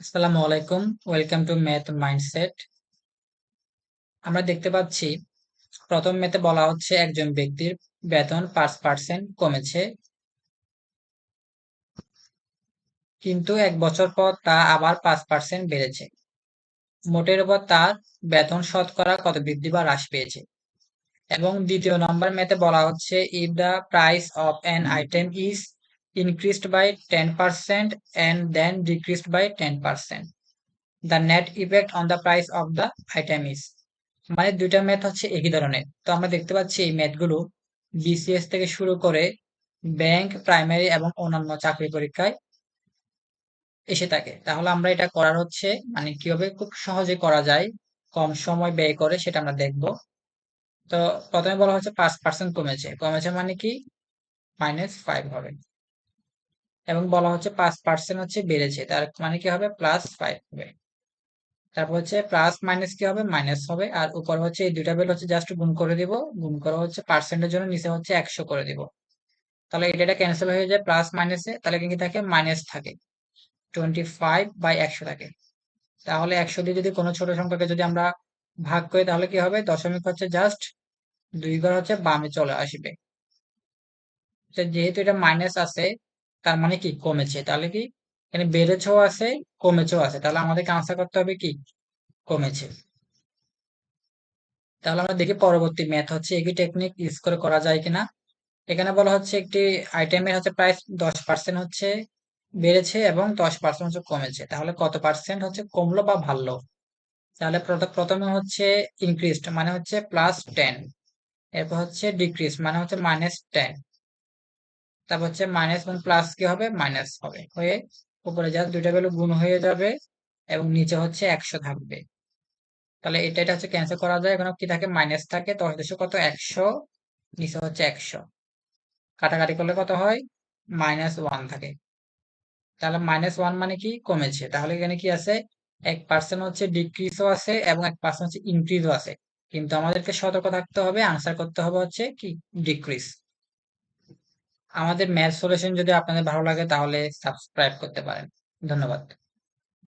আসসালামু আলাইকুম, welcome to math mindset. আমরা দেখতে পাচ্ছি, প্রথম ম্যাথে বলা হচ্ছে একজন ব্যক্তির বেতন পাঁচ পার্সেন্ট কমেছে। কিন্তু এক বছর পর তা আবার পাঁচ পার্সেন্ট বেড়েছে। মোটের উপর তার বেতন শতকরা কত বৃদ্ধি বা হ্রাস পেয়েছে? এবং দ্বিতীয় নম্বর ম্যাথে বলা হচ্ছে if the price of an item is increased by 10% and then decreased by 10%. The net effect on the price of the item is মানে দুইটা ম্যাথ হচ্ছে একই ধরনের। তো আমরা দেখতে পাচ্ছি এই ম্যাথগুলো বিসিএস থেকে শুরু করে ব্যাংক প্রাইমারি এবং অন্যান্য চাকরি পরীক্ষায় এসে থাকে। তাহলে আমরা এটা করার হচ্ছে মানে কীভাবে খুব সহজে করা যায়, কম সময় ব্যয় করে সেটা আমরা দেখব। তো প্রথমে বলা হচ্ছে পাঁচ পার্সেন্ট কমেছে। কমেছে মানে কি? মাইনাস ফাইভ হবে। এবং বলা হচ্ছে পাঁচ পার্সেন্ট হচ্ছে বেড়েছে। তার মানে কি হবে? প্লাস ফাইভ হবে। তারপর হচ্ছে প্লাস মাইনাস কি হবে? মাইনাস হবে। আর উপর হচ্ছে এই দুইটা বেল হচ্ছে জাস্ট গুণ করে দিব। গুণ করা হচ্ছে পার্সেন্টের জন্য নিচে হচ্ছে একশো করে দিব। তাহলে এটা ক্যান্সেল হয়ে যায় প্লাস মাইনাসে তাহলে কি থাকে মাইনাস থাকে। টোয়েন্টি ফাইভ বাই একশো থাকে। তাহলে একশো দিয়ে যদি কোনো ছোট সংখ্যাকে যদি আমরা ভাগ করি, তাহলে কি হবে? দশমিক হচ্ছে জাস্ট দুই ঘর হচ্ছে বামে চলে আসবে। যেহেতু এটা মাইনাস আছে তার মানে কি? কমেছে। তাহলে কি? এখানে বেড়েছেও আছে, কমেছেও আছে। তাহলে আমাদেরকে আনসার করতে হবে কি? কমেছে। তাহলে আমরা দেখি পরবর্তী ম্যাথ হচ্ছে একই টেকনিক ইউজ করে করা যায় কিনা। এখানে বলা হচ্ছে একটি আইটেমের হচ্ছে প্রাইস দশ পার্সেন্ট হচ্ছে বেড়েছে এবং দশ পার্সেন্ট হচ্ছে কমেছে। তাহলে কত পার্সেন্ট হচ্ছে কমলো বা ভালো? তাহলে প্রথমে হচ্ছে ইনক্রিজড মানে হচ্ছে প্লাস টেন এরপর হচ্ছে ডিক্রিজ মানে হচ্ছে মাইনাস টেন তারপর হচ্ছে মাইনাস ওয়ান প্লাস কি হবে? মাইনাস হবে। হয়ে উপরে যা দুইটা ভ্যালু গুণ হয়ে যাবে এবং নিচে হচ্ছে একশো থাকবে। তাহলে এটা এটা হচ্ছে ক্যান্সেল করা যায়। এখানে কি থাকে? মাইনাস থাকে। দশ দেশে কত? একশো। নিচে হচ্ছে একশো। কাটাকাটি করলে কত হয়? মাইনাস ওয়ান থাকে। তাহলে মাইনাস ওয়ান মানে কি? কমেছে। তাহলে এখানে কি আছে? এক পার্সেন্ট হচ্ছে ডিক্রিজও আছে এবং এক পার্সেন্ট হচ্ছে ইনক্রিজও আছে। কিন্তু আমাদেরকে সতর্ক থাকতে হবে। আনসার করতে হবে হচ্ছে কি? ডিক্রিজ আমাদের ম্যাথ সলিউশন যদি আপনাদের ভালো লাগে তাহলে সাবস্ক্রাইব করতে পারেন। ধন্যবাদ।